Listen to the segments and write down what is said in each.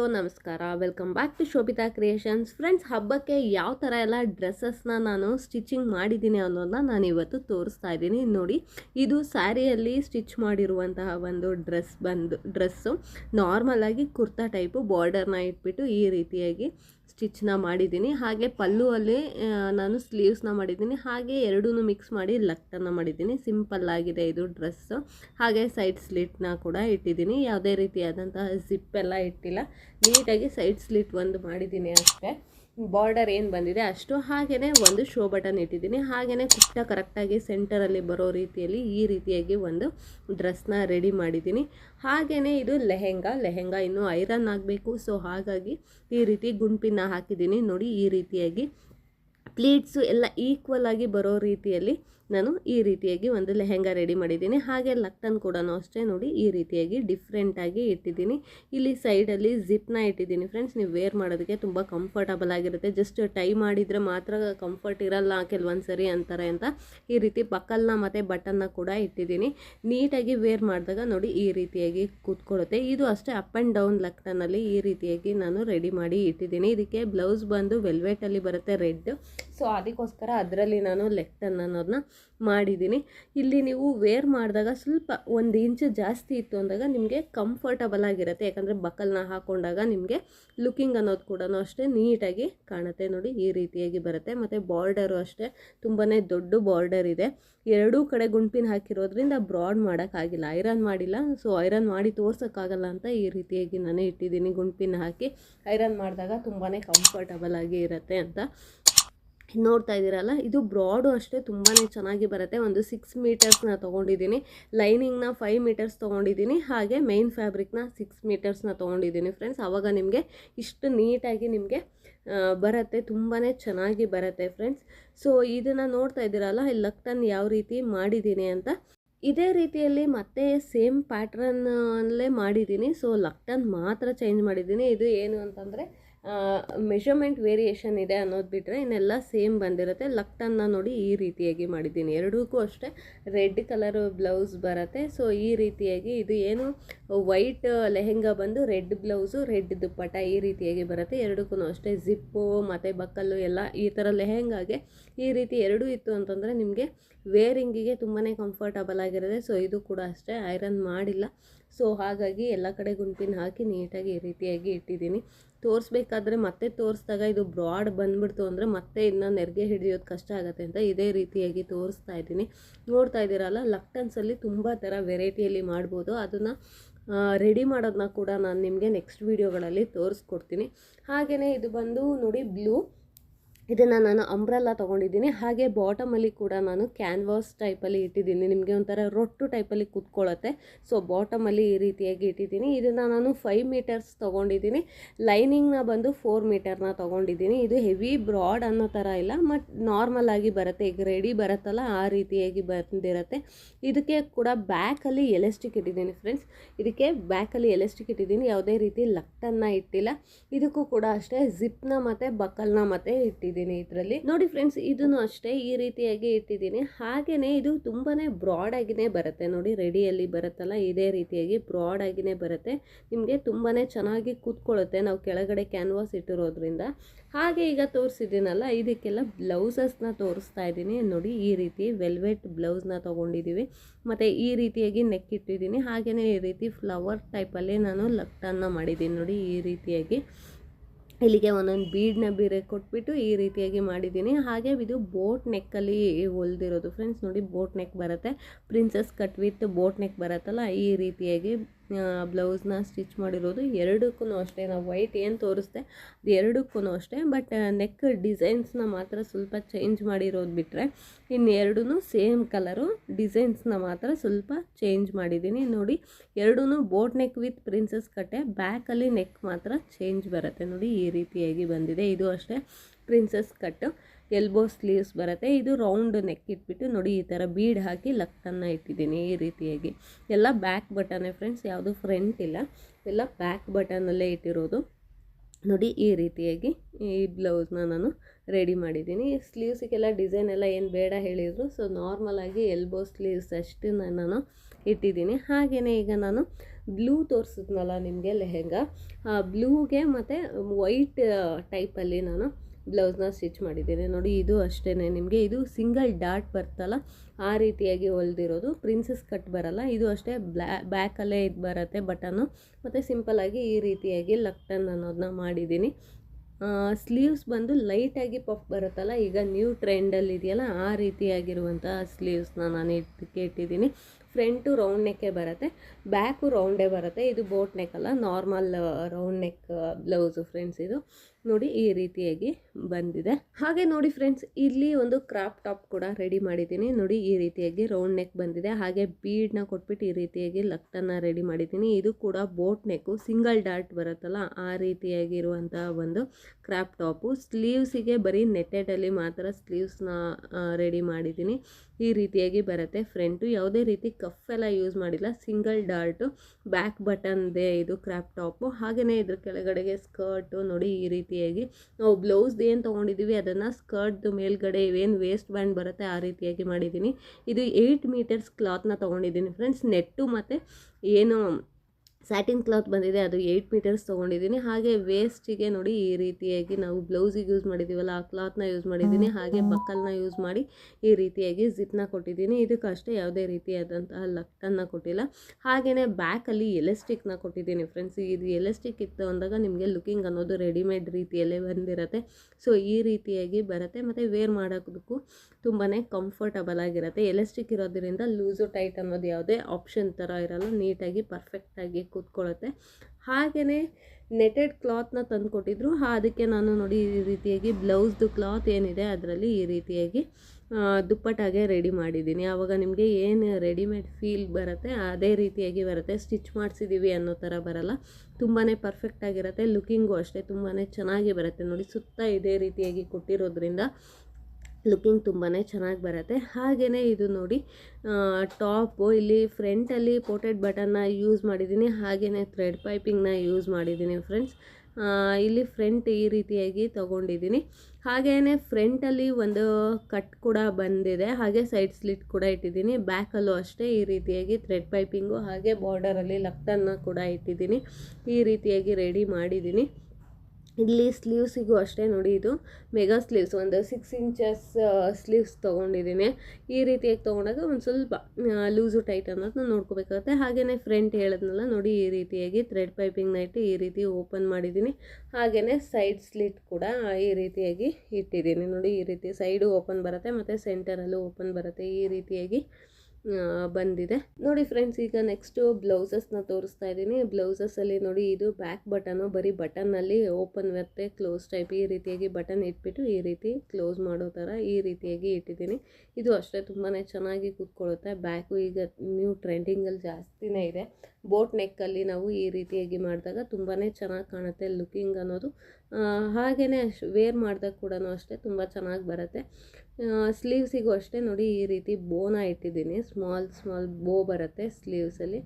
Hello, ನಮಸ್ಕಾರ. Welcome back to Shobhita creations friends ಹಬ್ಬಕ್ಕೆ ಯಾವ ಥರ ಎಲ್ಲ ಡ್ರೆಸ್ಸಸ್ನ ನಾನು ಸ್ಟಿಚಿಂಗ್ ಮಾಡಿದ್ದೀನಿ ಅನ್ನೋದನ್ನ ನಾನು ಇವತ್ತು ತೋರಿಸ್ತಾ ಇದ್ದೀನಿ. ನೋಡಿ, ಇದು ಸ್ಯಾರಿಯಲ್ಲಿ ಸ್ಟಿಚ್ ಮಾಡಿರುವಂತಹ ಒಂದು ಡ್ರೆಸ್ ಬಂದು ಡ್ರೆಸ್ಸು ನಾರ್ಮಲಾಗಿ ಕುರ್ತಾ ಟೈಪು ಬಾರ್ಡರ್ನ ಇಟ್ಬಿಟ್ಟು ಈ ರೀತಿಯಾಗಿ ಸ್ಟಿಚ್ನ ಮಾಡಿದ್ದೀನಿ, ಹಾಗೆ ಪಲ್ಲುವಲ್ಲಿ ನಾನು ಸ್ಲೀವ್ಸ್ನ ಮಾಡಿದ್ದೀನಿ, ಹಾಗೆ ಎರಡೂ ಮಿಕ್ಸ್ ಮಾಡಿ ಲಟ್ಟನ್ನ ಮಾಡಿದ್ದೀನಿ. ಸಿಂಪಲ್ ಆಗಿದೆ ಇದು ಡ್ರೆಸ್ಸು ಹಾಗೆ ಸೈಡ್ ಸ್ಲಿಟ್ನ ಕೂಡ ಇಟ್ಟಿದ್ದೀನಿ. ಯಾವುದೇ ರೀತಿಯಾದಂತಹ ಜಿಪ್ ಎಲ್ಲ ಇಟ್ಟಿಲ್ಲ. ನೀಟಾಗಿ ಸೈಡ್ ಸ್ಲಿಟ್ ಒಂದು ಮಾಡಿದ್ದೀನಿ ಅಷ್ಟೇ. ಬಾರ್ಡರ್ ಏನು ಬಂದಿದೆ, ಅಷ್ಟು ಹಾಗೆಯೇ ಒಂದು ಶೋ ಬಟನ್ ಇಟ್ಟಿದ್ದೀನಿ. ಹಾಗೆಯೇ ಕುಟ್ಟ ಕರೆಕ್ಟಾಗಿ ಸೆಂಟರಲ್ಲಿ ಬರೋ ರೀತಿಯಲ್ಲಿ ಈ ರೀತಿಯಾಗಿ ಒಂದು ಡ್ರೆಸ್ನ ರೆಡಿ ಮಾಡಿದ್ದೀನಿ. ಹಾಗೆಯೇ ಇದು ಲೆಹೆಂಗಾ. ಲೆಹೆಂಗಾ ಇನ್ನೂ ಐರನ್ ಆಗಬೇಕು. ಸೊ ಹಾಗಾಗಿ ಈ ರೀತಿ ಗುಂಪಿನ ಹಾಕಿದ್ದೀನಿ. ನೋಡಿ ಈ ರೀತಿಯಾಗಿ ಪ್ಲೀಟ್ಸು ಎಲ್ಲ ಈಕ್ವಲ್ ಆಗಿ ಬರೋ ರೀತಿಯಲ್ಲಿ ನಾನು ಈ ರೀತಿಯಾಗಿ ಒಂದು ಲೆಹೆಂಗಾ ರೆಡಿ ಮಾಡಿದ್ದೀನಿ. ಹಾಗೆ ಲಕ್ಟನ್ ಕೂಡ ಅಷ್ಟೇ ನೋಡಿ ಈ ರೀತಿಯಾಗಿ ಡಿಫ್ರೆಂಟಾಗಿ ಇಟ್ಟಿದ್ದೀನಿ. ಇಲ್ಲಿ ಸೈಡಲ್ಲಿ ಜಿಪ್ನ ಇಟ್ಟಿದ್ದೀನಿ ಫ್ರೆಂಡ್ಸ್ ನೀವು ವೇರ್ ಮಾಡೋದಕ್ಕೆ ತುಂಬ ಕಂಫರ್ಟಬಲ್ ಆಗಿರುತ್ತೆ. ಜಸ್ಟ್ ಟೈ ಮಾಡಿದರೆ ಮಾತ್ರ ಕಂಫರ್ಟ್ ಇರಲ್ಲ ಕೆಲವೊಂದು ಸರಿ ಅಂತಾರೆ ಅಂತ ಈ ರೀತಿ ಬಕಲ್ನ ಮತ್ತು ಬಟನ್ನ ಕೂಡ ಇಟ್ಟಿದ್ದೀನಿ. ನೀಟಾಗಿ ವೇರ್ ಮಾಡಿದಾಗ ನೋಡಿ ಈ ರೀತಿಯಾಗಿ ಕೂತ್ಕೊಳ್ಳುತ್ತೆ. ಇದು ಅಷ್ಟೇ ಅಪ್ ಆ್ಯಂಡ್ ಡೌನ್ ಲಕ್ಟನಲ್ಲಿ ಈ ರೀತಿಯಾಗಿ ನಾನು ರೆಡಿ ಮಾಡಿ ಇಟ್ಟಿದ್ದೀನಿ. ಇದಕ್ಕೆ ಬ್ಲೌಸ್ ಬಂದು ವೆಲ್ವೆಟಲ್ಲಿ ಬರುತ್ತೆ ರೆಡ್ ಸೊ ಅದಕ್ಕೋಸ್ಕರ ಅದರಲ್ಲಿ ನಾನು ಲೆಕ್ಟನ್ ಅನ್ನೋದನ್ನ ಮಾಡಿದ್ದೀನಿ. ಇಲ್ಲಿ ನೀವು ವೇರ್ ಮಾಡಿದಾಗ ಸ್ವಲ್ಪ ಒಂದು ಇಂಚು ಜಾಸ್ತಿ ಇತ್ತು ಅಂದಾಗ ನಿಮಗೆ ಕಂಫರ್ಟಬಲ್ ಆಗಿರುತ್ತೆ. ಯಾಕಂದರೆ ಬಕಲ್ನ ಹಾಕೊಂಡಾಗ ನಿಮಗೆ ಲುಕಿಂಗ್ ಅನ್ನೋದು ಕೂಡ ಅಷ್ಟೇ ನೀಟಾಗಿ ಕಾಣುತ್ತೆ ನೋಡಿ, ಈ ರೀತಿಯಾಗಿ ಬರುತ್ತೆ. ಮತ್ತು ಬಾರ್ಡರು ಅಷ್ಟೇ ತುಂಬಾ ದೊಡ್ಡ ಬಾರ್ಡರ್ ಇದೆ. ಎರಡೂ ಕಡೆ ಗುಂಪಿನ ಹಾಕಿರೋದ್ರಿಂದ ಬ್ರಾಡ್ ಮಾಡೋಕ್ಕಾಗಿಲ್ಲ ಐರನ್ ಮಾಡಿಲ್ಲ. ಸೊ ಐರನ್ ಮಾಡಿ ತೋರ್ಸೋಕ್ಕಾಗಲ್ಲ ಅಂತ ಈ ರೀತಿಯಾಗಿ ನಾನು ಇಟ್ಟಿದ್ದೀನಿ ಗುಂಪಿನ ಹಾಕಿ. ಐರನ್ ಮಾಡಿದಾಗ ತುಂಬಾ ಕಂಫರ್ಟಬಲ್ ಆಗಿ ಇರುತ್ತೆ ಅಂತ ನೋಡ್ತಾ ಇದ್ದೀರಲ್ಲ, ಇದು ಬ್ರಾಡು ಅಷ್ಟೇ ತುಂಬಾ ಚೆನ್ನಾಗಿ ಬರುತ್ತೆ. ಒಂದು ಸಿಕ್ಸ್ ಮೀಟರ್ಸ್ನ ತೊಗೊಂಡಿದ್ದೀನಿ. ಲೈನಿಂಗ್ನ ಫೈವ್ ಮೀಟರ್ಸ್ ತೊಗೊಂಡಿದ್ದೀನಿ. ಹಾಗೆ ಮೈನ್ ಫ್ಯಾಬ್ರಿಕ್ನ ಸಿಕ್ಸ್ ಮೀಟರ್ಸ್ನ ತೊಗೊಂಡಿದ್ದೀನಿ ಫ್ರೆಂಡ್ಸ್ ಆವಾಗ ನಿಮಗೆ ಇಷ್ಟು ನೀಟಾಗಿ ನಿಮಗೆ ಬರುತ್ತೆ. ತುಂಬಾ ಚೆನ್ನಾಗಿ ಬರುತ್ತೆ ಫ್ರೆಂಡ್ಸ್ ಸೊ ಇದನ್ನು ನೋಡ್ತಾ ಇದ್ದೀರಲ್ಲ, ಈ ಲಕ್ಟನ್ ಯಾವ ರೀತಿ ಮಾಡಿದ್ದೀನಿ ಅಂತ. ಇದೇ ರೀತಿಯಲ್ಲಿ ಮತ್ತೆ ಸೇಮ್ ಪ್ಯಾಟ್ರನ್ನಲ್ಲೇ ಮಾಡಿದ್ದೀನಿ. ಸೊ ಲಕ್ಟನ್ ಮಾತ್ರ ಚೇಂಜ್ ಮಾಡಿದ್ದೀನಿ. ಇದು ಏನು ಅಂತಂದರೆ ಮೆಷರ್ಮೆಂಟ್ ವೇರಿಯೇಷನ್ ಇದೆ ಅನ್ನೋದು ಬಿಟ್ಟರೆ ಇನ್ನೆಲ್ಲ ಸೇಮ್ ಬಂದಿರುತ್ತೆ. ಲಕ್ಟನ್ನ ನೋಡಿ ಈ ರೀತಿಯಾಗಿ ಮಾಡಿದ್ದೀನಿ. ಎರಡಕ್ಕೂ ಅಷ್ಟೇ ರೆಡ್ ಕಲರ್ ಬ್ಲೌಸ್ ಬರುತ್ತೆ. ಸೊ ಈ ರೀತಿಯಾಗಿ ಇದು ಏನು ವೈಟ್ ಲೆಹೆಂಗಾ ಬಂದು ರೆಡ್ ಬ್ಲೌಸು ರೆಡ್ ದುಪ್ಪಟ ಈ ರೀತಿಯಾಗಿ ಬರುತ್ತೆ. ಎರಡಕ್ಕೂ ಅಷ್ಟೇ ಜಿಪ್ಪು ಮತ್ತು ಬಕ್ಕಲ್ಲು ಎಲ್ಲ ಈ ಥರ ಲೆಹೆಂಗಾಗೆ ಈ ರೀತಿ ಎರಡೂ ಇತ್ತು ಅಂತಂದರೆ ನಿಮಗೆ ವೇರಿಂಗಿಗೆ ತುಂಬಾ ಕಂಫರ್ಟಬಲ್ ಆಗಿರುತ್ತೆ. ಸೊ ಇದು ಕೂಡ ಅಷ್ಟೇ. ಐರನ್ ಮಾಡಿಲ್ಲ. ಸೊ ಹಾಗಾಗಿ ಎಲ್ಲ ಕಡೆ ಗುಂಪಿನ ಹಾಕಿ ನೀಟಾಗಿ ಈ ರೀತಿಯಾಗಿ ಇಟ್ಟಿದ್ದೀನಿ. ತೋರಿಸ್ಬೇಕಾದ್ರೆ ಮತ್ತೆ ತೋರಿಸಿದಾಗ ಇದು ಬ್ರಾಡ್ ಬಂದ್ಬಿಡ್ತು ಅಂದರೆ ಮತ್ತೆ ಇನ್ನು ನೆರಿಗೆ ಹಿಡಿಯೋದು ಕಷ್ಟ ಆಗುತ್ತೆ ಅಂತ ಇದೇ ರೀತಿಯಾಗಿ ತೋರಿಸ್ತಾ ಇದ್ದೀನಿ. ನೋಡ್ತಾ ಇದ್ದೀರಲ್ಲ ಲಕ್ಟನ್ಸಲ್ಲಿ ತುಂಬ ಥರ ವೆರೈಟಿಯಲ್ಲಿ ಮಾಡ್ಬೋದು. ಅದನ್ನು ರೆಡಿ ಮಾಡೋದನ್ನ ಕೂಡ ನಾನು ನಿಮಗೆ ನೆಕ್ಸ್ಟ್ ವೀಡಿಯೋಗಳಲ್ಲಿ ತೋರಿಸ್ಕೊಡ್ತೀನಿ. ಹಾಗೆಯೇ ಇದು ಬಂದು ನೋಡಿ, ಬ್ಲೂ. ಇದನ್ನು ನಾನು ಅಂಬ್ರೆಲ್ಲ ತೊಗೊಂಡಿದ್ದೀನಿ. ಹಾಗೆ ಬಾಟಮಲ್ಲಿ ಕೂಡ ನಾನು ಕ್ಯಾನ್ವಾಸ್ ಟೈಪಲ್ಲಿ ಇಟ್ಟಿದ್ದೀನಿ. ನಿಮಗೆ ಒಂಥರ ರೊಟ್ಟು ಟೈಪಲ್ಲಿ ಕೂತ್ಕೊಳ್ಳುತ್ತೆ ಸೊ ಬಾಟಮಲ್ಲಿ ಈ ರೀತಿಯಾಗಿ ಇಟ್ಟಿದ್ದೀನಿ. ಇದನ್ನು ನಾನು ಫೈವ್ ಮೀಟರ್ಸ್ ತೊಗೊಂಡಿದ್ದೀನಿ. ಲೈನಿಂಗ್ನ ಬಂದು ಫೋರ್ ಮೀಟರ್ನ ತೊಗೊಂಡಿದ್ದೀನಿ. ಇದು ಹೆವಿ ಬ್ರಾಡ್ ಅನ್ನೋ ಥರ ಇಲ್ಲ. ಬಟ್ ನಾರ್ಮಲ್ ಆಗಿ ಬರುತ್ತೆ. ಈಗ ರೆಡಿ ಬರುತ್ತಲ್ಲ, ಆ ರೀತಿಯಾಗಿ ಬಂದಿರುತ್ತೆ. ಇದಕ್ಕೆ ಕೂಡ ಬ್ಯಾಕಲ್ಲಿ ಎಲೆಸ್ಟಿಕ್ ಇಟ್ಟಿದ್ದೀನಿ ಫ್ರೆಂಡ್ಸ್ ಇದಕ್ಕೆ ಬ್ಯಾಕಲ್ಲಿ ಎಲೆಸ್ಟಿಕ್ ಇಟ್ಟಿದ್ದೀನಿ. ಯಾವುದೇ ರೀತಿ ಲಕ್ಟನ್ನು ಇಟ್ಟಿಲ್ಲ. ಇದಕ್ಕೂ ಕೂಡ ಅಷ್ಟೇ ಜಿಪ್ನ ಮತ್ತು ಬಕಲ್ನ ಮತ್ತೆ ಇಟ್ಟಿದ್ದೀನಿ. ಇದರಲ್ಲಿ. ನೋಡಿ ಫ್ರೆಂಡ್ಸ್ ಇದನ್ನು ಅಷ್ಟೇ ಈ ರೀತಿಯಾಗಿ ಇಟ್ಟಿದ್ದೀನಿ. ಹಾಗೇನೆ ಇದು ತುಂಬಾ ಬ್ರಾಡ್ ಆಗಿನೇ ಬರುತ್ತೆ. ನೋಡಿ ರೆಡಿಯಲ್ಲಿ ಬರುತ್ತಲ್ಲ, ಇದೇ ರೀತಿಯಾಗಿ ಬ್ರಾಡ್ ಆಗಿನೇ ಬರುತ್ತೆ. ನಿಮಗೆ ತುಂಬಾ ಚೆನ್ನಾಗಿ ಕೂತ್ಕೊಳ್ಳುತ್ತೆ ನಾವು ಕೆಳಗಡೆ ಕ್ಯಾನ್ವಾಸ್ ಇಟ್ಟಿರೋದ್ರಿಂದ. ಹಾಗೆ ಈಗ ತೋರಿಸಿದ್ದೀನಲ್ಲ, ಇದಕ್ಕೆಲ್ಲ ಬ್ಲೌಸಸ್ನ ತೋರಿಸ್ತಾ ಇದ್ದೀನಿ. ನೋಡಿ, ಈ ರೀತಿ ವೆಲ್ವೆಟ್ ಬ್ಲೌಸ್ನ ತೊಗೊಂಡಿದ್ದೀವಿ. ಮತ್ತು ಈ ರೀತಿಯಾಗಿ ನೆಕ್ ಇಟ್ಟಿದ್ದೀನಿ. ಹಾಗೆಯೇ ಈ ರೀತಿ ಫ್ಲವರ್ ಟೈಪಲ್ಲಿ ನಾನು ಲಕ್ಟನ್ನ ಮಾಡಿದ್ದೀನಿ. ನೋಡಿ, ಈ ರೀತಿಯಾಗಿ. ಇಲ್ಲಿಗೆ ಒಂದೊಂದು ಬೀಡ್ನ ಬೀರೆ ಕೊಟ್ಬಿಟ್ಟು ಈ ರೀತಿಯಾಗಿ ಮಾಡಿದ್ದೀನಿ. ಹಾಗೆ ಇದು ಬೋಟ್ ನೆಕ್ಕಲ್ಲಿ ಹೊಲ್ದಿರೋದು. ಫ್ರೆಂಡ್ಸ್ ನೋಡಿ ಬೋಟ್ ನೆಕ್ ಬರುತ್ತೆ. Princess cut with boat neck ಬರುತ್ತಲ್ಲ, ಈ ರೀತಿಯಾಗಿ ಬ್ಲೌಸ್ನ ಸ್ಟಿಚ್ ಮಾಡಿರೋದು. ಎರಡಕ್ಕೂ ಅಷ್ಟೇ, ನಾವು ವೈಟ್ ಏನು ತೋರಿಸ್ದೆ ಅದು ಎರಡಕ್ಕೂ ಅಷ್ಟೇ, ಬಟ್ ನೆಕ್ ಡಿಸೈನ್ಸ್ನ ಮಾತ್ರ ಸ್ವಲ್ಪ ಚೇಂಜ್ ಮಾಡಿರೋದು ಬಿಟ್ಟರೆ ಇನ್ನು ಎರಡೂ ಸೇಮ್ ಕಲರು, ಡಿಸೈನ್ಸ್ನ ಮಾತ್ರ ಸ್ವಲ್ಪ ಚೇಂಜ್ ಮಾಡಿದ್ದೀನಿ ನೋಡಿ ಎರಡೂ ಬೋಟ್ ನೆಕ್ ವಿತ್ ಪ್ರಿನ್ಸಸ್ ಕಟ್ಟೆ, ಬ್ಯಾಕಲ್ಲಿ ನೆಕ್ ಮಾತ್ರ ಚೇಂಜ್ ಬರುತ್ತೆ. ನೋಡಿ, ಈ ರೀತಿಯಾಗಿ ಬಂದಿದೆ. ಇದು ಅಷ್ಟೇ ಪ್ರಿನ್ಸಸ್ ಕಟ್ಟು. ಎಲ್ಬೋ ಸ್ಲೀವ್ಸ್ ಬರುತ್ತೆ. ಇದು ರೌಂಡ್ ನೆಕ್ ಇಟ್ಬಿಟ್ಟು ನೋಡಿ ಈ ಥರ ಬೀಡ್ ಹಾಕಿ ಲಕ್ಕನ್ನು ಇಟ್ಟಿದ್ದೀನಿ ಈ ರೀತಿಯಾಗಿ. ಎಲ್ಲ ಬ್ಯಾಕ್ ಬಟನೇ ಫ್ರೆಂಡ್ಸ್ ಯಾವುದು ಫ್ರಂಟ್ ಇಲ್ಲ. ಎಲ್ಲ ಬ್ಯಾಕ್ ಬಟನಲ್ಲೇ ಇಟ್ಟಿರೋದು. ನೋಡಿ ಈ ರೀತಿಯಾಗಿ ಈ ಬ್ಲೌಸ್ನ ನಾನು ರೆಡಿ ಮಾಡಿದ್ದೀನಿ. ಸ್ಲೀವ್ಸಿಗೆಲ್ಲ ಡಿಸೈನ್ ಎಲ್ಲ ಏನು ಬೇಡ ಹೇಳಿದರು ಸೊ ನಾರ್ಮಲಾಗಿ ಎಲ್ಬೋ ಸ್ಲೀವ್ಸ್ ಅಷ್ಟನ್ನು ನಾನು ಇಟ್ಟಿದ್ದೀನಿ. ಹಾಗೆಯೇ ಈಗ ನಾನು ಬ್ಲೂ ತೋರಿಸಿದ್ನಲ್ಲ ನಿಮಗೆ ಲೆಹೆಂಗಾ. ಬ್ಲೂಗೆ ಮತ್ತು ವೈಟ್ ಟೈಪಲ್ಲಿ ನಾನು ಬ್ಲೌಸ್ನ ಸ್ಟಿಚ್ ಮಾಡಿದ್ದೇನೆ. ನೋಡಿ, ಇದು ಅಷ್ಟೇ ನಿಮಗೆ ಇದು ಸಿಂಗಲ್ ಡಾಟ್ ಬರ್ತಲ್ಲ, ಆ ರೀತಿಯಾಗಿ ಹೊಲ್ದಿರೋದು. ಪ್ರಿನ್ಸಸ್ ಕಟ್ ಬರಲ್ಲ. ಇದು ಅಷ್ಟೇ ಬ್ಲ್ಯಾ ಬ್ಯಾಕಲ್ಲೇ ಇದು ಬರುತ್ತೆ ಬಟನು. ಮತ್ತು ಸಿಂಪಲ್ಲಾಗಿ ಈ ರೀತಿಯಾಗಿ ಲಕ್ಟನ್ ಅನ್ನೋದನ್ನ ಮಾಡಿದ್ದೀನಿ. ಸ್ಲೀವ್ಸ್ ಬಂದು ಲೈಟಾಗಿ ಪಫ್ ಬರುತ್ತಲ್ಲ, ಈಗ ನ್ಯೂ ಟ್ರೆಂಡಲ್ಲಿ ಇದೆಯಲ್ಲ, ಆ ರೀತಿಯಾಗಿರುವಂಥ ಸ್ಲೀವ್ಸ್ನ ನಾನು ಇಟ್ಟಿದ್ದೀನಿ ಫ್ರಂಟು ರೌಂಡ್ ನೆಕ್ಕೆ ಬರುತ್ತೆ. ಬ್ಯಾಕು ರೌಂಡೇ ಬರುತ್ತೆ. ಇದು ಬೋಟ್ ನೆಕ್ ಅಲ್ಲ, normal round neck blouse friends ಇದು. ನೋಡಿ ಈ ರೀತಿಯಾಗಿ ಬಂದಿದೆ. ಹಾಗೆ ನೋಡಿ ಫ್ರೆಂಡ್ಸ್, ಇಲ್ಲಿ ಒಂದು ಕ್ರಾಪ್ ಟಾಪ್ ಕೂಡ ರೆಡಿ ಮಾಡಿದ್ದೀನಿ. ನೋಡಿ ಈ ರೀತಿಯಾಗಿ ರೌಂಡ್ ನೆಕ್ ಬಂದಿದೆ. ಹಾಗೆ ಬೀಡ್ನ ಕೊಟ್ಬಿಟ್ಟು ಈ ರೀತಿಯಾಗಿ ಲಕ್ಟನ್ನ ರೆಡಿ ಮಾಡಿದ್ದೀನಿ. ಇದು ಕೂಡ ಬೋಟ್ ನೆಕ್ಕು, ಸಿಂಗಲ್ ಡಾರ್ಟ್ ಬರುತ್ತಲ್ಲ, ಆ ರೀತಿಯಾಗಿರುವಂಥ ಒಂದು ಕ್ರಾಪ್ ಟಾಪು. ಸ್ಲೀವ್ಸಿಗೆ ಬರೀ ನೆಟ್ಟೆಡಲ್ಲಿ ಮಾತ್ರ ಸ್ಲೀವ್ಸ್ನ ರೆಡಿ ಮಾಡಿದ್ದೀನಿ. ಈ ರೀತಿಯಾಗಿ ಬರುತ್ತೆ ಫ್ರಂಟು. ಯಾವುದೇ ರೀತಿ ಕಫ್ ಎಲ್ಲ ಯೂಸ್ ಮಾಡಿಲ್ಲ, ಸಿಂಗಲ್ ಡಾರ್ಟು ಬ್ಯಾಕ್ ಬಟನ್ದೇ ಇದು ಕ್ರಾಪ್ ಟಾಪು. ಹಾಗೆಯೇ ಇದ್ರ ಕೆಳಗಡೆಗೆ ಸ್ಕರ್ಟು, ನೋಡಿ ಈ ರೀತಿಯಾಗಿ. ನಾವು ಬ್ಲೌಸ್ದು ಏನು ತೊಗೊಂಡಿದ್ದೀವಿ ಅದನ್ನು ಸ್ಕರ್ಟ್ದು ಮೇಲ್ಗಡೆ ಏನು ವೇಸ್ಟ್ ಬ್ಯಾಂಡ್ ಬರುತ್ತೆ, ಆ ರೀತಿಯಾಗಿ ಮಾಡಿದ್ದೀನಿ ಇದು ಏಯ್ಟ್ ಮೀಟರ್ಸ್ ಕ್ಲಾತ್ನ ತೊಗೊಂಡಿದ್ದೀನಿ ಫ್ರೆಂಡ್ಸ್ ನೆಟ್ಟು ಮತ್ತು ಏನು ಸ್ಯಾಟಿನ್ ಕ್ಲಾತ್ ಬಂದಿದೆ ಅದು ಏಯ್ಟ್ ಮೀಟರ್ಸ್ ತೊಗೊಂಡಿದ್ದೀನಿ. ಹಾಗೆ ವೇಸ್ಟಿಗೆ ನೋಡಿ ಈ ರೀತಿಯಾಗಿ ನಾವು ಬ್ಲೌಸಿಗೆ ಯೂಸ್ ಮಾಡಿದ್ದೀವಲ್ಲ ಆ ಕ್ಲಾತ್ನ ಯೂಸ್ ಮಾಡಿದ್ದೀನಿ ಹಾಗೆ ಬಕ್ಕಲ್ನ ಯೂಸ್ ಮಾಡಿ ಈ ರೀತಿಯಾಗಿ ಜಿಪ್ನ ಕೊಟ್ಟಿದ್ದೀನಿ ಇದಕ್ಕಷ್ಟೇ ಯಾವುದೇ ರೀತಿಯಾದಂತಹ ಲಕ್ಟನ್ನು ಕೊಟ್ಟಿಲ್ಲ. ಹಾಗೆಯೇ ಬ್ಯಾಕಲ್ಲಿ ಎಲೆಸ್ಟಿಕ್ನ ಕೊಟ್ಟಿದ್ದೀನಿ ಫ್ರೆಂಡ್ಸ್ ಇದು ಎಲೆಸ್ಟಿಕ್ ಇತ್ತು ಅಂದಾಗ ನಿಮಗೆ ಲುಕಿಂಗ್ ಅನ್ನೋದು ರೆಡಿಮೇಡ್ ರೀತಿಯಲ್ಲೇ ಬಂದಿರುತ್ತೆ. ಸೊ ಈ ರೀತಿಯಾಗಿ ಬರುತ್ತೆ. ಮತ್ತು ವೇರ್ ಮಾಡೋದಕ್ಕೂ ತುಂಬಾ ಕಂಫರ್ಟಬಲ್ ಆಗಿರುತ್ತೆ. ಎಲೆಸ್ಟಿಕ್ ಇರೋದ್ರಿಂದ ಲೂಸು ಟೈಟ್ ಅನ್ನೋದು ಯಾವುದೇ ಆಪ್ಷನ್ ಥರ ಇರಲ್ಲ. ನೀಟಾಗಿ ಪರ್ಫೆಕ್ಟಾಗಿ ಕೂತ್ಕೊಳ್ಳುತ್ತೆ ಹಾಗೆಯೇ ನೆಟೆಡ್ ಕ್ಲಾತ್ನ ತಂದು ಕೊಟ್ಟಿದ್ರು ಅದಕ್ಕೆ ನಾನು ನೋಡಿ ಈ ರೀತಿಯಾಗಿ ಬ್ಲೌಸ್ದು ಕ್ಲಾತ್ ಏನಿದೆ ಅದರಲ್ಲಿ ಈ ರೀತಿಯಾಗಿ ದುಪ್ಪಟ್ಟಾಗೆ ರೆಡಿ ಮಾಡಿದ್ದೀನಿ. ಆವಾಗ ನಿಮಗೆ ಏನು ರೆಡಿಮೇಡ್ ಫೀಲ್ ಬರುತ್ತೆ, ಅದೇ ರೀತಿಯಾಗಿ ಬರುತ್ತೆ. ಸ್ಟಿಚ್ ಮಾಡಿಸಿದ್ದೀವಿ ಅನ್ನೋ ಥರ ಬರಲ್ಲ. ತುಂಬಾ ಪರ್ಫೆಕ್ಟಾಗಿರುತ್ತೆ. ಲುಕಿಂಗು ಅಷ್ಟೇ ತುಂಬಾ ಚೆನ್ನಾಗಿ ಬರುತ್ತೆ. ನೋಡಿ ಸುತ್ತ ಇದೇ ರೀತಿಯಾಗಿ ಕೊಟ್ಟಿರೋದ್ರಿಂದ ಲುಕಿಂಗ್ ತುಂಬಾ ಚೆನ್ನಾಗಿ ಬರುತ್ತೆ. ಹಾಗೆಯೇ ಇದು ನೋಡಿ ಟಾಪು. ಇಲ್ಲಿ ಫ್ರಂಟಲ್ಲಿ ಪೋಟೆಡ್ ಬಟನ್ನ ಯೂಸ್ ಮಾಡಿದ್ದೀನಿ. ಹಾಗೆಯೇ ಥ್ರೆಡ್ ಪೈಪಿಂಗ್ನ ಯೂಸ್ ಮಾಡಿದ್ದೀನಿ ಫ್ರೆಂಡ್ಸ್. ಇಲ್ಲಿ ಫ್ರಂಟ್ ಈ ರೀತಿಯಾಗಿ ತೊಗೊಂಡಿದ್ದೀನಿ. ಹಾಗೆಯೇ ಫ್ರಂಟಲ್ಲಿ ಒಂದು ಕಟ್ ಕೂಡ ಬಂದಿದೆ. ಹಾಗೆ ಸೈಡ್ ಸ್ಲಿಟ್ ಕೂಡ ಇಟ್ಟಿದ್ದೀನಿ. ಬ್ಯಾಕಲ್ಲೂ ಅಷ್ಟೇ ಈ ರೀತಿಯಾಗಿ ಥ್ರೆಡ್ ಪೈಪಿಂಗು ಹಾಗೆ ಬಾರ್ಡರಲ್ಲಿ ಲಕ್ಟನ್ನು ಕೂಡ ಇಟ್ಟಿದ್ದೀನಿ. ಈ ರೀತಿಯಾಗಿ ರೆಡಿ ಮಾಡಿದ್ದೀನಿ. ಇಲ್ಲಿ ಸ್ಲೀವ್ಸಿಗೂ ಅಷ್ಟೇ ನೋಡಿ ಇದು. ಮೆಗಾ ಸ್ಲೀವ್ಸ್ ಒಂದು ಸಿಕ್ಸ್ ಇಂಚಸ್ ಸ್ಲೀವ್ಸ್ ತೊಗೊಂಡಿದ್ದೀನಿ. ಈ ರೀತಿಯಾಗಿ ತೊಗೊಂಡಾಗ ಒಂದು ಸ್ವಲ್ಪ ಲೂಸು ಟೈಟ್ ಅನ್ನೋದನ್ನ ನೋಡ್ಕೋಬೇಕಾಗುತ್ತೆ. ಹಾಗೆಯೇ ಫ್ರಂಟ್ ಹೇಳಿದ್ನಲ್ಲ, ನೋಡಿ ಈ ರೀತಿಯಾಗಿ ಥ್ರೆಡ್ ಪೈಪಿಂಗ್ನ ಇಟ್ಟು ಈ ರೀತಿ ಓಪನ್ ಮಾಡಿದ್ದೀನಿ. ಹಾಗೆಯೇ ಸೈಡ್ ಸ್ಲಿಟ್ ಕೂಡ ಈ ರೀತಿಯಾಗಿ ಇಟ್ಟಿದ್ದೀನಿ. ನೋಡಿ ಈ ರೀತಿ ಸೈಡು ಓಪನ್ ಬರುತ್ತೆ, ಮತ್ತು ಸೆಂಟರಲ್ಲೂ ಓಪನ್ ಬರುತ್ತೆ. ಈ ರೀತಿಯಾಗಿ ಬಂದಿದೆ. ನೋಡಿ ಫ್ರೆಂಡ್ಸ್ ಈಗ ನೆಕ್ಸ್ಟು ಬ್ಲೌಸಸ್ನ ತೋರಿಸ್ತಾ ಇದ್ದೀನಿ. ಬ್ಲೌಸಸ್ಸಲ್ಲಿ ನೋಡಿ ಇದು ಬ್ಯಾಕ್ ಬಟನು ಬರೀ ಬಟನ್ನಲ್ಲಿ ಓಪನ್ ಬರುತ್ತೆ ಕ್ಲೋಸ್ ಟೈಪ್ ಈ ರೀತಿಯಾಗಿ ಬಟನ್ ಇಟ್ಬಿಟ್ಟು ಈ ರೀತಿ ಕ್ಲೋಸ್ ಮಾಡೋ ಥರ ಈ ರೀತಿಯಾಗಿ ಇಟ್ಟಿದ್ದೀನಿ. ಇದು ಅಷ್ಟೇ ತುಂಬಾ ಚೆನ್ನಾಗಿ ಕೂತ್ಕೊಳ್ಳುತ್ತೆ. ಬ್ಯಾಕು ಈಗ ನ್ಯೂ ಟ್ರೆಂಡಿಂಗಲ್ಲಿ ಜಾಸ್ತಿನೇ ಇದೆ. ಬೋಟ್ ನೆಕ್ಕಲ್ಲಿ ನಾವು ಈ ರೀತಿಯಾಗಿ ಮಾಡಿದಾಗ ತುಂಬಾ ಚೆನ್ನಾಗಿ ಕಾಣುತ್ತೆ ಲುಕಿಂಗ್ ಅನ್ನೋದು. ಹಾಗೆಯೇ ವೇರ್ ಮಾಡಿದಾಗ ಕೂಡ ಅಷ್ಟೇ ತುಂಬ ಚೆನ್ನಾಗಿ ಬರುತ್ತೆ. ಸ್ಲೀವ್ಸಿಗೂ ಅಷ್ಟೇ ನೋಡಿ ಈ ರೀತಿ ಬೋನ ಇಟ್ಟಿದ್ದೀನಿ ಸ್ಮಾಲ್ ಸ್ಮಾಲ್ ಬೋ ಬರುತ್ತೆ ಸ್ಲೀವ್ಸಲ್ಲಿ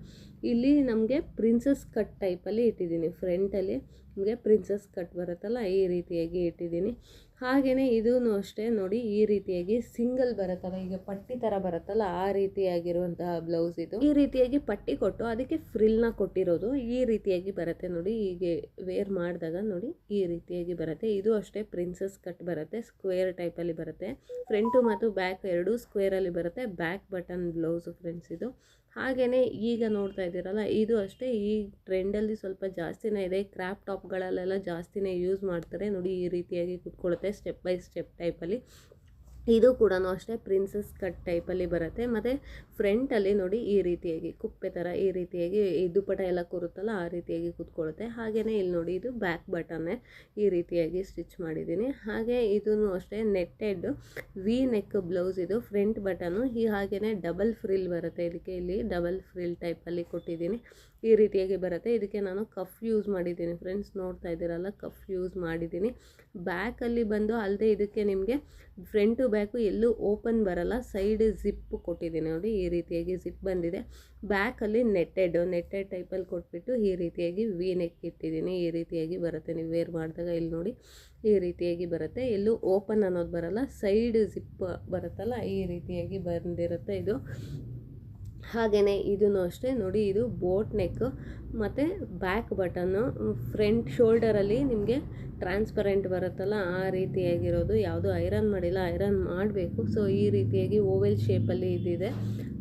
ಇಲ್ಲಿ ನಮಗೆ ಪ್ರಿನ್ಸಸ್ ಕಟ್ ಟೈಪಲ್ಲಿ ಇಟ್ಟಿದ್ದೀನಿ. ಫ್ರಂಟಲ್ಲಿ ನಮಗೆ ಪ್ರಿನ್ಸಸ್ ಕಟ್ ಬರುತ್ತಲ್ಲ, ಈ ರೀತಿಯಾಗಿ ಇಟ್ಟಿದ್ದೀನಿ. ಹಾಗೆಯೇ ಇದೂ ಅಷ್ಟೇ, ನೋಡಿ ಈ ರೀತಿಯಾಗಿ ಸಿಂಗಲ್ ಬರುತ್ತಲ್ಲ, ಈಗ ಪಟ್ಟಿ ಥರ ಬರುತ್ತಲ್ಲ, ಆ ರೀತಿಯಾಗಿರುವಂತಹ ಬ್ಲೌಸ್ ಇದು. ಈ ರೀತಿಯಾಗಿ ಪಟ್ಟಿ ಕೊಟ್ಟು ಅದಕ್ಕೆ ಫ್ರಿಲ್ನ ಕೊಟ್ಟಿರೋದು, ಈ ರೀತಿಯಾಗಿ ಬರುತ್ತೆ ನೋಡಿ, ಹೀಗೆ ವೇರ್ ಮಾಡಿದಾಗ ನೋಡಿ, ಈ ರೀತಿಯಾಗಿ ಬರುತ್ತೆ. ಇದು ಅಷ್ಟೇ ಪ್ರಿನ್ಸಸ್ ಕಟ್ ಬರುತ್ತೆ ಸ್ಕ್ವೇರ್ ಟೈಪಲ್ಲಿ ಬರುತ್ತೆ. ಫ್ರಂಟು ಮತ್ತು ಬ್ಯಾಕ್ ಎರಡೂ ಸ್ಕ್ವೇರಲ್ಲಿ ಬರುತ್ತೆ ಬ್ಯಾಕ್ ಬಟನ್ ಬ್ಲೌಸು ಫ್ರೆಂಡ್ಸ್ ಇದು. ಹಾಗೆಯೇ ಈಗ ನೋಡ್ತಾ ಇದ್ದೀರಲ್ಲ, ಇದು ಅಷ್ಟೇ ಈ ಟ್ರೆಂಡಲ್ಲಿ ಸ್ವಲ್ಪ ಜಾಸ್ತಿನೇ ಇದೆ. ಕ್ರಾಪ್ ಟಾಪ್ಗಳಲ್ಲೆಲ್ಲ ಜಾಸ್ತಿನೇ ಯೂಸ್ ಮಾಡ್ತಾರೆ. ನೋಡಿ ಈ ರೀತಿಯಾಗಿ ಕುತ್ಕೊಳ್ಳುತ್ತೆ, ಸ್ಟೆಪ್ ಬೈ ಸ್ಟೆಪ್ ಟೈಪಲ್ಲಿ. ಇದು ಕೂಡ ಅಷ್ಟೇ ಪ್ರಿನ್ಸಸ್ ಕಟ್ ಟೈಪಲ್ಲಿ ಬರುತ್ತೆ. ಮತ್ತು ಫ್ರಂಟಲ್ಲಿ ನೋಡಿ ಈ ರೀತಿಯಾಗಿ ಕುಪ್ಪೆ ಥರ ಈ ರೀತಿಯಾಗಿ ಈ ದುಪ್ಪಟ ಎಲ್ಲ ಕೂರುತ್ತಲ್ಲ ಆ ರೀತಿಯಾಗಿ ಕೂತ್ಕೊಳ್ಳುತ್ತೆ. ಹಾಗೆಯೇ ಇಲ್ಲಿ ನೋಡಿ ಇದು ಬ್ಯಾಕ್ ಬಟನ್ನೇ ಈ ರೀತಿಯಾಗಿ ಸ್ಟಿಚ್ ಮಾಡಿದ್ದೀನಿ. ಹಾಗೆ ಇದೂ ಅಷ್ಟೇ ನೆಟ್ಟೆಡ್ ವಿ ನೆಕ್ ಬ್ಲೌಸ್ ಇದು ಫ್ರಂಟ್ ಬಟನು ಈ ಹಾಗೆಯೇ ಡಬಲ್ ಫ್ರಿಲ್ ಬರುತ್ತೆ. ಇದಕ್ಕೆ ಇಲ್ಲಿ ಡಬಲ್ ಫ್ರಿಲ್ ಟೈಪಲ್ಲಿ ಕೊಟ್ಟಿದ್ದೀನಿ. ಈ ರೀತಿಯಾಗಿ ಬರುತ್ತೆ. ಇದಕ್ಕೆ ನಾನು ಕಫ್ ಯೂಸ್ ಮಾಡಿದ್ದೀನಿ ಫ್ರೆಂಡ್ಸ್ ನೋಡ್ತಾ ಇದ್ದೀರಲ್ಲ ಕಫ್ ಯೂಸ್ ಮಾಡಿದ್ದೀನಿ. ಬ್ಯಾಕಲ್ಲಿ ಬಂದು ಅಲ್ಲದೆ ಇದಕ್ಕೆ ನಿಮಗೆ ಫ್ರಂಟು ಬ್ಯಾಕು ಎಲ್ಲೂ ಓಪನ್ ಬರಲ್ಲ. ಸೈಡ್ ಜಿಪ್ ಕೊಟ್ಟಿದ್ದೀನಿ ನೋಡಿ, ಈ ರೀತಿಯಾಗಿ ಜಿಪ್ ಬಂದಿದೆ. ಬ್ಯಾಕಲ್ಲಿ ನೆಟ್ಟೆಡ್ ನೆಟ್ಟೆಡ್ ಟೈಪಲ್ಲಿ ಕೊಟ್ಬಿಟ್ಟು ಈ ರೀತಿಯಾಗಿ ವಿ ನೆಕ್ ಇಟ್ಟಿದ್ದೀನಿ. ಈ ರೀತಿಯಾಗಿ ಬರುತ್ತೆ. ನೀವು ವೇರ್ ಮಾಡಿದಾಗ ಇಲ್ಲಿ ನೋಡಿ, ಈ ರೀತಿಯಾಗಿ ಬರುತ್ತೆ. ಎಲ್ಲೂ ಓಪನ್ ಅನ್ನೋದು ಬರಲ್ಲ. ಸೈಡ್ ಜಿಪ್ ಬರುತ್ತಲ್ಲ, ಈ ರೀತಿಯಾಗಿ ಬಂದಿರುತ್ತೆ ಇದು. ಹಾಗೆಯೇ ಇದೂ ಅಷ್ಟೇ. ನೋಡಿ, ಇದು ಬೋಟ್ ನೆಕ್ ಮತ್ತು ಬ್ಯಾಕ್ ಬಟನ್ನು ಫ್ರಂಟ್ ಶೋಲ್ಡರಲ್ಲಿ ನಿಮಗೆ ಟ್ರಾನ್ಸ್ಪರೆಂಟ್ ಬರುತ್ತಲ್ಲ, ಆ ರೀತಿಯಾಗಿರೋದು. ಯಾವುದು ಐರನ್ ಮಾಡಿಲ್ಲ ಐರನ್ ಮಾಡಬೇಕು. ಸೊ ಈ ರೀತಿಯಾಗಿ ಓವೆಲ್ ಶೇಪಲ್ಲಿ ಇದಿದೆ.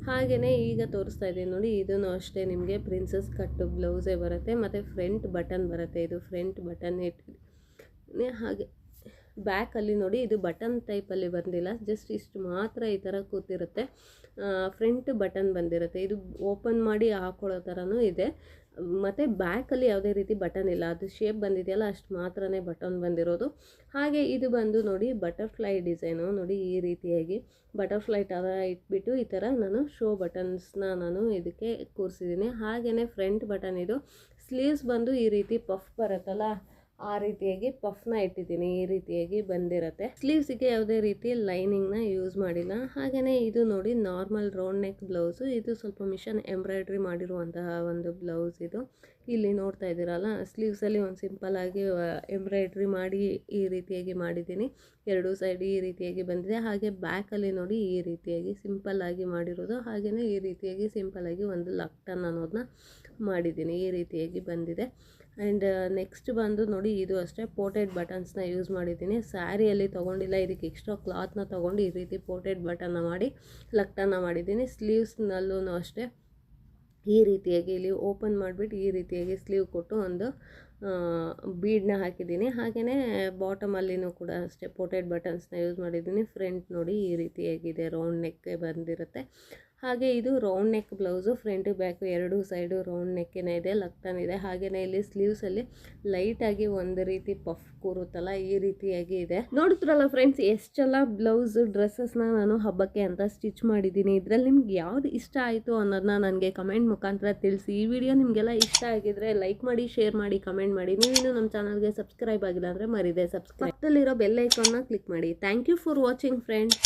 ಹಾಗೆಯೇ ಈಗ ತೋರಿಸ್ತಾ ಇದ್ದೀನಿ ನೋಡಿ ಇದನ್ನು ಅಷ್ಟೇ ನಿಮಗೆ ಪ್ರಿನ್ಸಸ್ ಕಟ್ಟು ಬ್ಲೌಸೇ ಬರುತ್ತೆ, ಮತ್ತು ಫ್ರಂಟ್ ಬಟನ್ ಬರುತ್ತೆ. ಇದು ಫ್ರಂಟ್ ಬಟನ್ ಇಟ್ಟು ಹಾಗೆ ಬ್ಯಾಕಲ್ಲಿ ನೋಡಿ ಇದು ಬಟನ್ ಟೈಪಲ್ಲಿ ಬಂದಿಲ್ಲ. ಜಸ್ಟ್ ಇಷ್ಟು ಮಾತ್ರ ಈ ಥರ ಕೂತಿರುತ್ತೆ. ಫ್ರಂಟ್ ಬಟನ್ ಬಂದಿರುತ್ತೆ. ಇದು ಓಪನ್ ಮಾಡಿ ಹಾಕೊಳ್ಳೋ ಥರನೂ ಇದೆ. ಮತ್ತು ಬ್ಯಾಕಲ್ಲಿ ಯಾವುದೇ ರೀತಿ ಬಟನ್ ಇಲ್ಲ. ಅದು ಶೇಪ್ ಬಂದಿದೆಯಲ್ಲ, ಅಷ್ಟು ಮಾತ್ರನೇ ಬಟನ್ ಬಂದಿರೋದು. ಹಾಗೆ ಇದು ಬಂದು ನೋಡಿ ಬಟರ್ಫ್ಲೈ ಡಿಸೈನು ನೋಡಿ ಈ ರೀತಿಯಾಗಿ ಬಟರ್ಫ್ಲೈ ಥರ ಇಟ್ಬಿಟ್ಟು ಈ ಥರ ನಾನು ಶೋ ಬಟನ್ಸ್ನ ನಾನು ಇದಕ್ಕೆ ಕೂರಿಸಿದ್ದೀನಿ. ಹಾಗೆಯೇ ಫ್ರಂಟ್ ಬಟನ್ ಇದು. ಸ್ಲೀವ್ಸ್ ಬಂದು ಈ ರೀತಿ ಪಫ್ ಬರುತ್ತಲ್ಲ ಆ ರೀತಿಯಾಗಿ ಪಫ್ನ ಇಟ್ಟಿದ್ದೀನಿ, ಈ ರೀತಿಯಾಗಿ ಬಂದಿರತ್ತೆ. ಸ್ಲೀವ್ಸಿಗೆ ಯಾವುದೇ ರೀತಿ ಲೈನಿಂಗ್ನ ಯೂಸ್ ಮಾಡಿಲ್ಲ. ಹಾಗೆಯೇ ಇದು ನೋಡಿ ನಾರ್ಮಲ್ ರೌಂಡ್ ನೆಕ್ ಬ್ಲೌಸು ಇದು ಸ್ವಲ್ಪ ಮಿಷನ್ ಎಂಬ್ರಾಯ್ಡ್ರಿ ಮಾಡಿರುವಂತಹ ಒಂದು ಬ್ಲೌಸ್ ಇದು. ಇಲ್ಲಿ ನೋಡ್ತಾ ಇದ್ದೀರಲ್ಲ ಸ್ಲೀವ್ಸಲ್ಲಿ ಒಂದು ಸಿಂಪಲ್ಲಾಗಿ ಎಂಬ್ರಾಯ್ಡ್ರಿ ಮಾಡಿ ಈ ರೀತಿಯಾಗಿ ಮಾಡಿದ್ದೀನಿ. ಎರಡೂ ಸೈಡ್ ಈ ರೀತಿಯಾಗಿ ಬಂದಿದೆ. ಹಾಗೆ ಬ್ಯಾಕಲ್ಲಿ ನೋಡಿ, ಈ ರೀತಿಯಾಗಿ ಸಿಂಪಲ್ಲಾಗಿ ಮಾಡಿರೋದು. ಹಾಗೆಯೇ ಈ ರೀತಿಯಾಗಿ ಸಿಂಪಲ್ಲಾಗಿ ಒಂದು ಲಕ್ಟನ್ ಅನ್ನೋದನ್ನ ಮಾಡಿದ್ದೀನಿ. ಈ ರೀತಿಯಾಗಿ ಬಂದಿದೆ. ಆ್ಯಂಡ್ ನೆಕ್ಸ್ಟ್ ಬಂದು ನೋಡಿ ಇದು ಅಷ್ಟೇ ಪೋರ್ಟೆಡ್ ಬಟನ್ಸ್ನ ಯೂಸ್ ಮಾಡಿದ್ದೀನಿ. ಸ್ಯಾರಿಯಲ್ಲಿ ತೊಗೊಂಡಿಲ್ಲ, ಇದಕ್ಕೆ ಎಕ್ಸ್ಟ್ರಾ ಕ್ಲಾತ್ನ ತೊಗೊಂಡು ಈ ರೀತಿ ಪೋರ್ಟೆಡ್ ಬಟನ್ನ ಮಾಡಿ ಲಕ್ಟನ್ನ ಮಾಡಿದ್ದೀನಿ. ಸ್ಲೀವ್ಸ್ನಲ್ಲೂ ಅಷ್ಟೇ ಈ ರೀತಿಯಾಗಿ ಇಲ್ಲಿ ಓಪನ್ ಮಾಡಿಬಿಟ್ಟು ಈ ರೀತಿಯಾಗಿ ಸ್ಲೀವ್ ಕೊಟ್ಟು ಒಂದು ಬೀಡನ್ನ ಹಾಕಿದ್ದೀನಿ. ಹಾಗೆಯೇ ಬಾಟಮಲ್ಲಿನೂ ಕೂಡ ಅಷ್ಟೇ ಪೋಟೆಡ್ ಬಟನ್ಸ್ನ ಯೂಸ್ ಮಾಡಿದ್ದೀನಿ. ಫ್ರಂಟ್ ನೋಡಿ ಈ ರೀತಿಯಾಗಿದೆ ರೌಂಡ್ ನೆಕ್ಕೆ ಬಂದಿರುತ್ತೆ. ಹಾಗೆ ಇದು round neck blouse front back ಎರಡು ಸೈಡು ರೌಂಡ್ ನೆಕ್ಕಿನ ಇದೆ ಲಕ್ಟನ್ ಇದೆ. ಹಾಗೆಯೇ ಇಲ್ಲಿ ಸ್ಲೀವ್ಸಲ್ಲಿ ಲೈಟಾಗಿ ಒಂದು ರೀತಿ ಪಫ್ ಕೂರುತ್ತಲ್ಲ, ಈ ರೀತಿಯಾಗಿ ಇದೆ. ನೋಡ್ತಿರಲ್ಲ ಫ್ರೆಂಡ್ಸ್ ಎಷ್ಟೆಲ್ಲ ಬ್ಲೌಸ್ ಡ್ರೆಸ್ಸಸ್ನ ನಾನು ಹಬ್ಬಕ್ಕೆ ಅಂತ ಸ್ಟಿಚ್ ಮಾಡಿದ್ದೀನಿ. ಇದರಲ್ಲಿ ನಿಮ್ಗೆ ಯಾವ್ದು ಇಷ್ಟ ಆಯಿತು ಅನ್ನೋದನ್ನ ನನಗೆ ಕಮೆಂಟ್ ಮುಖಾಂತರ ತಿಳಿಸಿ. ಈ ವಿಡಿಯೋ ನಿಮಗೆಲ್ಲ ಇಷ್ಟ ಆಗಿದ್ರೆ ಲೈಕ್ ಮಾಡಿ ಶೇರ್ ಮಾಡಿ ಕಮೆಂಟ್ ಮಾಡಿ. ನೀವೇನು ನಮ್ಮ ಚಾನಲ್ಗೆ ಸಬ್ಸ್ಕ್ರೈಬ್ ಆಗಿಲ್ಲ ಅಂದರೆ ಮರಿದೆ. ಸಬ್ಸ್ಕ್ರೈಬ್ ಪಕ್ಕದಲ್ಲಿರೋ ಬೆಲ್ ಕ್ಲಿಕ್ ಮಾಡಿ. Thank you for watching friends